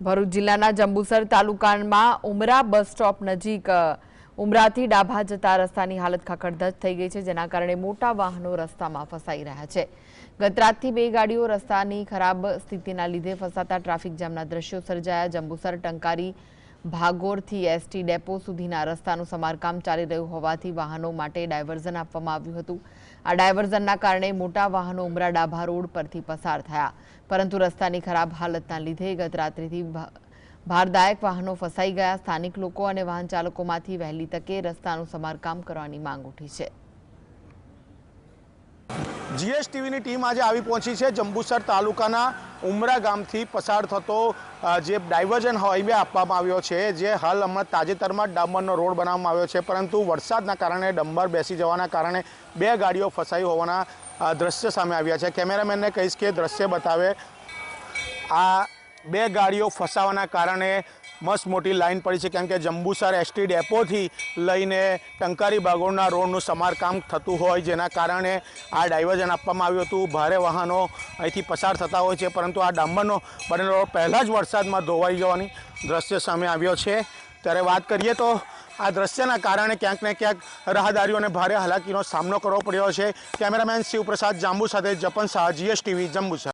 ભરૂચ જિલ્લાના જંબુસર તાલુકામાં ઉમરા bus stop નજીક ઉમરાથી ડાભા જતા રસ્તાની હાલત ખખડધજ થઈ ગઈ છે, જેના કારણે મોટા વાહનો રસ્તામાં ફસાઈ રહ્યા છે. ગતરાતથી બે ગાડીઓ રસ્તાની ખરાબ સ્થિતિના લીધે ફસાતા ટ્રાફિક જામના દ્રશ્યો સર્જાયા. જંબુસર ટંકારી ભાગોરથી એસટી ડેપો સુધીના રસ્તાનું સમારકામ ચાલી રહ્યું હોવાથી વાહનો માટે ડાયવર્ઝન આપવામાં આવ્યું હતું. આ ડાયવર્ઝનના કારણે મોટા વાહનો ઉમરા ડાભા રોડ પરથી પસાર થયા. પરંતુ રસ્તાની ખરાબ હાલતના લીધે ગત રાત્રિથી ભારદાયક વાહનો ફસાઈ ગયા. સ્થાનિક લોકો અને વાહન ચાલકોમાંથી વહેલી તકે રસ્તાનું સમારકામ કરવાની માંગ ઉઠી છે. જીએસટીવીની ટીમ આજે આવી પહોંચી છે જંબુસર તાલુકાના ઉમરા ગામથી પસાર થતો જે ડાયવર્ઝન હાઈવે આપવામાં આવ્યો છે, જે હાલ હમણાં તાજેતરમાં ડામરનો રોડ બનાવવામાં આવ્યો છે, પરંતુ વરસાદના કારણે ડંબર બેસી જવાના કારણે બે ગાડીઓ ફસાઈ હોવાના દ્રશ્ય સામે આવ્યા છે. કેમેરામેનને કહીશ કે દ્રશ્ય બતાવે આ બે ગાડીઓ ફસાવાના કારણે મસ્ત મોટી લાઈન પડી છે, કેમ કે જંબુસર એસટી ડેપોથી લઈને ટંકારી બાગોળના રોડનું સમારકામ થતું હોય, જેના કારણે આ ડાયવર્ઝન આપવામાં આવ્યું હતું. ભારે વાહનો અહીંથી પસાર થતા હોય છે, પરંતુ આ ડામ્બરનો બનેલો રોડ પહેલાં જ વરસાદમાં ધોવાઈ જવાની દ્રશ્ય સામે આવ્યો છે. ત્યારે વાત કરીએ તો આ દ્રશ્યના કારણે ક્યાંક ને ક્યાંક રાહદારીઓને ભારે હાલાકીનો સામનો કરવો પડ્યો છે. કેમેરામેન શિવપ્રસાદ જાંબુ સાથે જપન શાહ જીએસટીવી જંબુસર.